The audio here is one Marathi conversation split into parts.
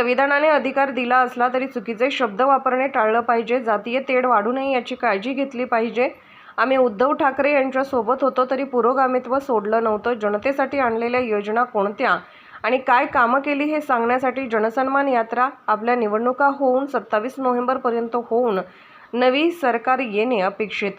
संविधानाने अधिकार दिला असला तरी चुकीचे शब्द वापरणे टाळलं पाहिजे. जातीय तेढ वाढू नये याची काळजी घेतली पाहिजे. आम्ही उद्धव ठाकरे यांच्या सोबत होतो तरी पुरोगामित्व सोडलं नव्हतं. जनतेसाठी आणलेल्या योजना कोणत्या? आणि काय कामं केली हे सांगण्यासाठी जनसन्मान यात्रा आपल्या निवडणुका होऊन सत्तावीस नोव्हेंबरपर्यंत होऊन नवी सरकार येणे अपेक्षित.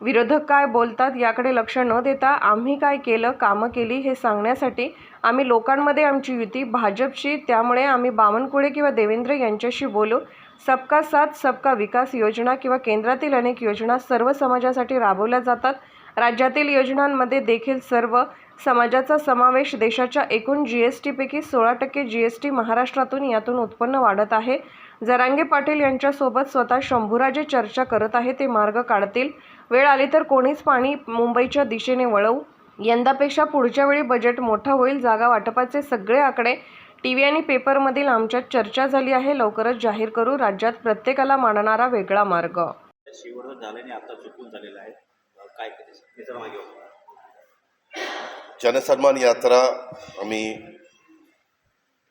विरोधक काय बोलतात याकडे लक्ष न देता आम्ही काय केलं कामं केली हे सांगण्यासाठी आम्ही लोकांमध्ये आमची युती भाजपशी त्यामुळे आम्ही बावनकुळे किंवा देवेंद्र यांच्याशी बोलू. सबका साथ सबका विकास योजना किंवा केंद्रातील अनेक योजना सर्व समाजासाठी राबवल्या जातात. राज्यातील योजनांमध्ये देखील सर्व समाजाचा समावेश देशाच्या एकूण जी एस टीपैकी सोळा टक्के जी एस टी महाराष्ट्रातून यातून उत्पन्न वाढत आहे. जरांगे पाटील यांच्यासोबत स्वतः शंभूराजे चर्चा करत आहे ते मार्ग काढतील. वेळ आली तर कोणीच पाणी मुंबईच्या दिशेने वळवू. यंदापेक्षा पुढच्या वेळी बजेट मोठं होईल जागा वाटपाचे सगळे आकडे टी व्ही आणि पेपरमधील आमच्यात चर्चा झाली आहे लवकरच जाहीर करू. राज्यात प्रत्येकाला मानणारा वेगळा मार्ग. जनसन्मान यात्रा आम्ही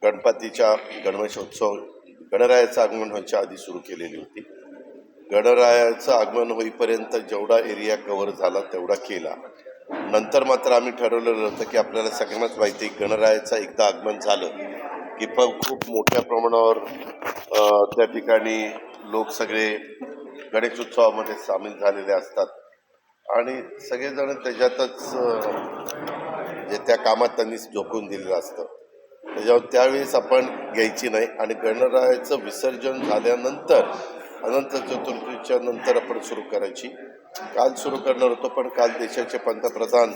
गणपतीच्या गणेशोत्सव गणरायाचं आगमन व्हायच्या आधी सुरू केलेली होती. गणरायाचं आगमन होईपर्यंत जेवढा एरिया कव्हर झाला तेवढा केला. नंतर मात्र आम्ही ठरवलेलं होतं की आपल्याला सगळ्यांनाच माहिती आहे, गणरायाचं एकदा आगमन झालं की प खूप मोठ्या प्रमाणावर त्या ठिकाणी लोक सगळे गणेशोत्सवामध्ये सामील झालेले असतात. आणि सगळेजण त्याच्यातच जे त्या कामात त्यांनी झोकून दिलेलं असतं. त्याच्यावर त्यावेळेस आपण घ्यायची नाही. आणि गणरायाचं विसर्जन झाल्यानंतर अनंत चतुर्थीच्या नंतर आपण सुरू करायची. काल सुरू करणार होतो पण काल देशाचे पंतप्रधान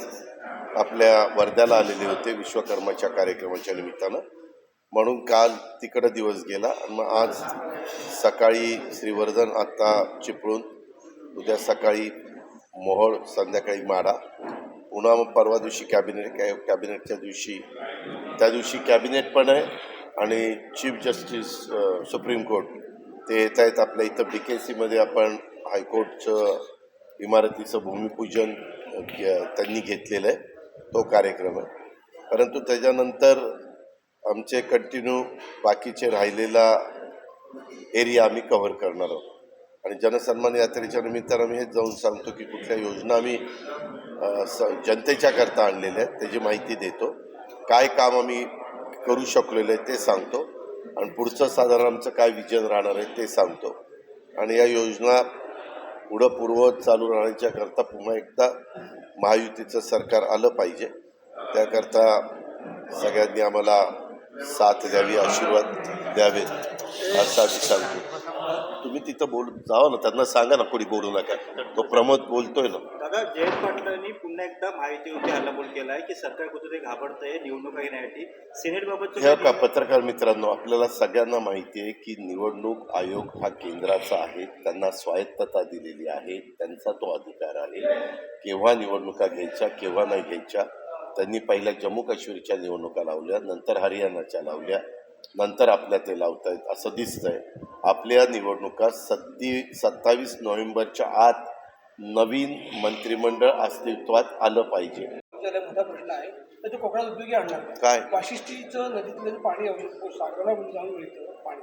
आपल्या वर्ध्याला आलेले होते विश्वकर्माच्या कार्यक्रमाच्या निमित्तानं. म्हणून काल तिकडं दिवस गेला. आणि मग आज सकाळी श्रीवर्धन आत्ता चिपळूण उद्या सकाळी मोहोळ संध्याकाळी माडा पुन्हा मग परवा दिवशी कॅबिनेट कॅ कॅबिनेटच्या दिवशी त्या दिवशी कॅबिनेट पण आहे आणि चीफ जस्टिस सुप्रीम कोर्ट. ते येत आहेत आपल्या इथं बी के सीमध्ये आपण हायकोर्टचं इमारतीचं भूमिपूजन त्यांनी घेतलेलं आहे. तो कार्यक्रम आहे. परंतु त्याच्यानंतर आमचे कंटिन्यू बाकीचे राहिलेला एरिया आम्ही कव्हर करणार आहोत. आणि जनसन्मान यात्रेच्या निमित्तानं आम्ही हेच जाऊन सांगतो की कुठल्या योजना आम्ही स जनतेच्या करता आणलेल्या आहेत त्याची माहिती देतो. काय काम आम्ही करू शकलेलं आहे ते सांगतो. आणि पुढचं साधारण आमचं काय विजन राहणार आहे ते सांगतो. आणि या योजना पुढं पूर्ववत चालू राहण्याच्या करता पुन्हा एकदा महायुतीचं सरकार आलं पाहिजे. त्याकरता सगळ्यांनी आम्हाला साथ द्यावी आशीर्वाद द्यावे असं आम्ही सांगतो. तुम्ही तिथं बोल जावा ना त्यांना सांगा ना कोणी बोलू नका. तो प्रमोद बोलतोय ना. दादा जयंत पाटलांनी पुन्हा एकदा महायुतीवरती हल्लाबोल केला आहे की सरकार कुठेतरी घाबरतंय निवडणुका घेण्यासाठी सिनेटबाबत हे का पत्रकार मित्रांनो आपल्याला सगळ्यांना माहिती आहे की निवडणूक आयोग हा केंद्राचा आहे त्यांना स्वायत्तता दिलेली आहे त्यांचा तो अधिकार आहे. केव्हा निवडणुका घ्यायच्या केव्हा नाही घ्यायच्या त्यांनी पहिल्या जम्मू काश्मीरच्या निवडणुका लावल्या नंतर हरियाणाच्या लावल्या नंतर आपल्या ते लावतायत असं दिसतंय. आपल्या निवडणुका सत्ती सत्तावीस नोव्हेंबरच्या आत नवीन मंत्रिमंडळ अस्तित्वात आलं पाहिजे. मोठा प्रश्न आहे. तर ते कोकणात उपयोगी आणणार. काय? वाशिष्ठीचं नदीतलं पाणी सागराला जाऊन मिळतं पाणी.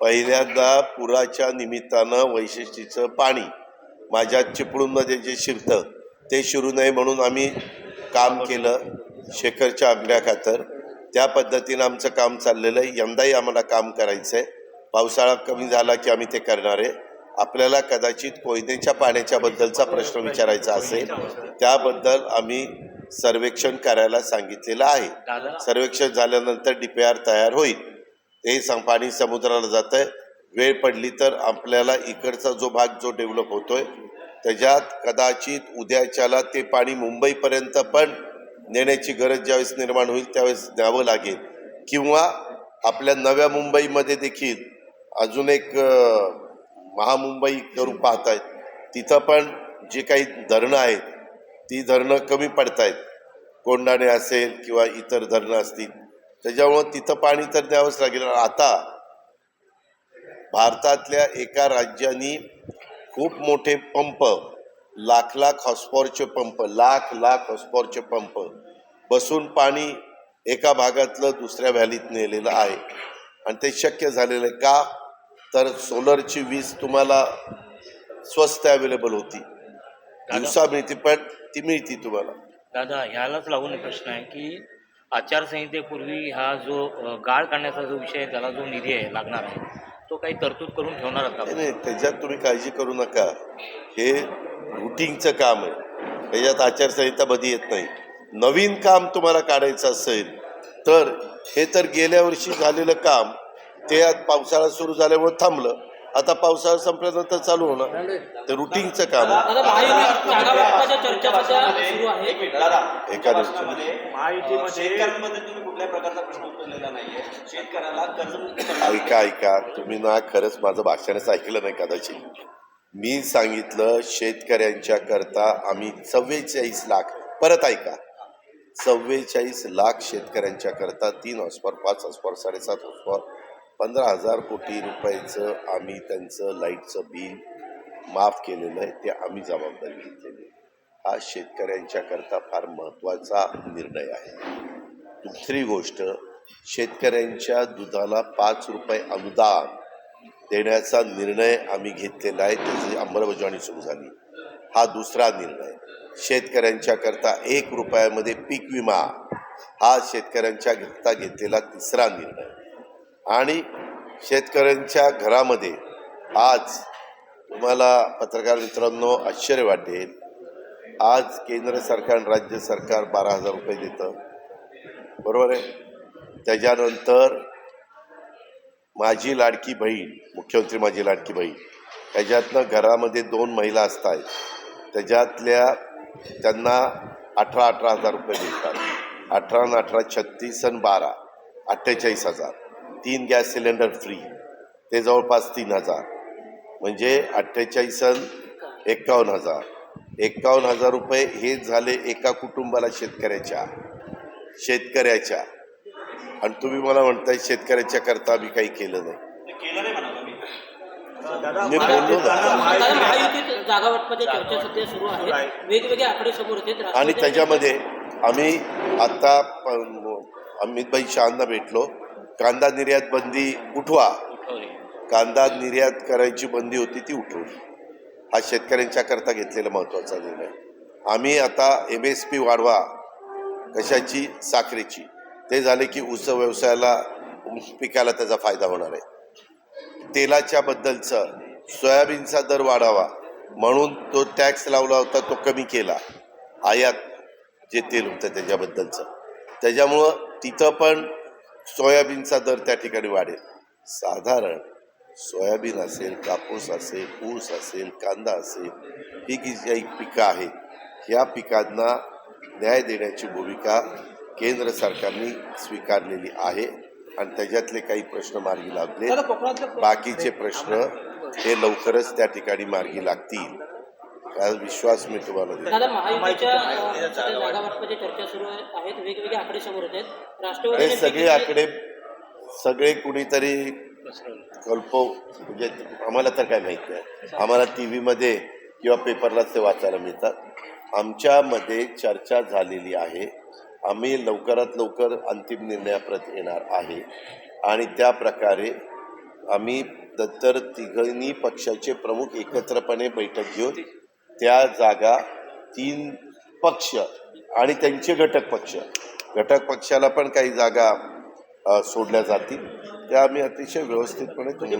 पहिल्यांदा पुराच्या निमित्तानं वैशिष्ट्यचं पाणी माझ्या चिपळूणमध्ये जे शिरतं ते शिरू नये म्हणून आम्ही काम केलं शेखरच्या आंब्या खातर त्या पद्धतीनं आमचं काम चाललेलं आहे. यंदाही आम्हाला काम करायचं आहे पावसाळा कमी झाला की आम्ही ते करणार आहे. आपल्याला कदाचित कोयनेच्या पाण्याच्या बद्दलचा प्रश्न विचारायचा असेल त्याबद्दल आम्ही सर्वेक्षण करायला सांगितलेलं आहे. सर्वेक्षण झाल्यानंतर डी पी आर तयार होईल. ते सं पाणी समुद्राला जातं आहे वेळ पडली तर आपल्याला इकडचा जो भाग जो डेव्हलप होतोय त्याच्यात कदाचित उद्याच्याला ते पाणी मुंबईपर्यंत पण नेण्याची गरज ज्यावेळेस निर्माण होईल त्यावेळेस द्यावं लागेल. किंवा आपल्या नव्या मुंबईमध्ये देखील अजून एक महामुंबई करून पाहतायत. तिथं पण जे काही धरणं आहेत ती धरणं कमी पडतायत. कोंडाणे असेल किंवा इतर धरणं असतील. त्याच्यामुळं तिथं पाणी तर द्यावंच लागेल. आता भारतातल्या एका राज्यानी खूप मोठे पंप लाख लाख हॉस्पॉरचे पंप लाख लाख हॉस्पॉरचे पंप बसून पाणी एका भागातलं दुसऱ्या व्हॅलीत नेलेलं आहे. आणि ते शक्य झालेलं आहे का? तर सोलरची वीज तुम्हाला स्वस्त अवेलेबल होती. दिवसा मिळते पण ती मिळती तुम्हाला. दादा ह्यालाच लागून एक प्रश्न आहे की आचारसंहितेपूर्वी हा जो गाळ काढण्याचा जो विषय आहे त्याला जो निधी आहे लागणार आहे तो काही तरतूद करून ठेवणार नाही का? नाही त्याच्यात तुम्ही काळजी करू नका. हे रुटीनचं काम आहे. त्याच्यात आचारसंहितामध्ये येत नाही. नवीन काम तुम्हाला काढायचं असेल तर हे तर गेल्या वर्षी झालेलं काम ते आज पावसाळा सुरू झाल्यामुळे थांबलं. आता पावसाळा संपल्यानंतर चालू होणार. ते रुटीनचं काम एका ऐका ऐका. तुम्ही ना खरंच माझं भाषणच ऐकलं नाही कदाचित. मी सांगितलं शेतकऱ्यांच्या करता आम्ही चव्वेचाळीस लाख. परत ऐका. चव्वेचाळीस लाख शेतकऱ्यांच्या करता तीन हॉस्पॉर पाच हॉस्पॉर साडेसात हॉस्पॉर पंधरा हजार कोटी रुपयाचं आम्ही त्यांचं लाईटचं बिल माफ केलेलं आहे ते आम्ही जबाबदारी घेतलेली आहे. हा शेतकऱ्यांच्या करता फार महत्त्वाचा निर्णय आहे. दुसरी गोष्ट शेतकऱ्यांच्या दुधाला पाच रुपये अनुदान देण्याचा निर्णय आम्ही घेतलेला आहे त्याची अंमलबजावणी सुरू झाली. हा दुसरा निर्णय शेतकऱ्यांच्या करता एक रुपयामध्ये पीक विमा हा शेतकऱ्यांच्या करता घेतलेला तिसरा निर्णय. आणि शेतकऱ्यांच्या घरामध्ये आज तुम्हाला पत्रकार मित्रांनो आश्चर्य वाटेल. आज केंद्र सरकार आणि राज्य सरकार बारा हजार रुपये देतं. बरोबर आहे? त्याच्यानंतर माझी लाडकी बहीण मुख्यमंत्री माझी लाडकी बहीण त्याच्यातनं घरामध्ये दोन महिला असतात त्याच्यातल्या त्यांना अठरा अठरा हजार रुपये मिळतात अठरा अठरा छत्तीस आणि बारा अठ्ठेचाळीस हजार. तीन गॅस सिलेंडर फ्री. ते जवळपास तीन हजार. म्हणजे अठ्ठेचाळीस एक्कावन्न हजार. एक्कावन्न हजार रुपये हे झाले एका कुटुंबाला शेतकऱ्याच्या शेतकऱ्याच्या. आणि तुम्ही मला म्हणताय शेतकऱ्याच्या करता मी काही केलं नाही. केलं नाही म्हणाला मी बोललो ना. आणि त्याच्यामध्ये आम्ही आत्ता अमितभाई शहांना भेटलो. कांदा निर्यात बंदी उठवा. कांदा निर्यात करायची बंदी होती ती उठवली. हा शेतकऱ्यांच्या करता घेतलेला महत्त्वाचा निर्णय. आम्ही आता एम एस पी वाढवा कशाची? साखरेची. ते झाले की ऊस व्यवसायाला ऊस पिकाला त्याचा फायदा होणार आहे. तेलाच्या बद्दलचं सोयाबीनचा दर वाढावा. म्हणून तो टॅक्स लावला होता तो कमी केला. आयात जे तेल होतं त्याच्याबद्दलचं. त्याच्यामुळं तिथं पण सोयाबीनचा दर त्या ठिकाणी वाढेल. साधारण सोयाबीन असेल कापूस असेल ऊस असेल कांदा असेल ही जी काही पिकं आहेत ह्या पिकांना न्याय देण्याची भूमिका केंद्र सरकारने स्वीकारलेली आहे आणि त्याच्यातले काही प्रश्न मार्गी लागले. बाकीचे प्रश्न हे लवकरच त्या ठिकाणी मार्गी लागतील. हा विश्वास मी तुम्हाला देतो दादा महायुतीच्या चर्चा सुरू आहे- आहेत वेगवेगळे आकडे समोर येत आहेत. हे राष्ट्रवादीने सगळे आकडे सगळे कुणीतरी कल्पो म्हणजे आम्हाला तर काय माहीत नाही. आम्हाला टी व्हीमध्ये किंवा पेपरलाच ते वाचायला मिळतात. आमच्यामध्ये चर्चा झालेली आहे. आम्ही लवकरात लवकर अंतिम निर्णयाप्रत येणार आहे. आणि त्या प्रकारे आम्ही नंतर तिघही पक्षाचे प्रमुख एकत्रपणे बैठक घेऊन त्या जागा तीन पक्ष आणि त्यांचे घटक पक्ष. घटक पक्षाला पण काही जागा सोडल्या जातील. त्या आम्ही अतिशय व्यवस्थितपणे तुम्ही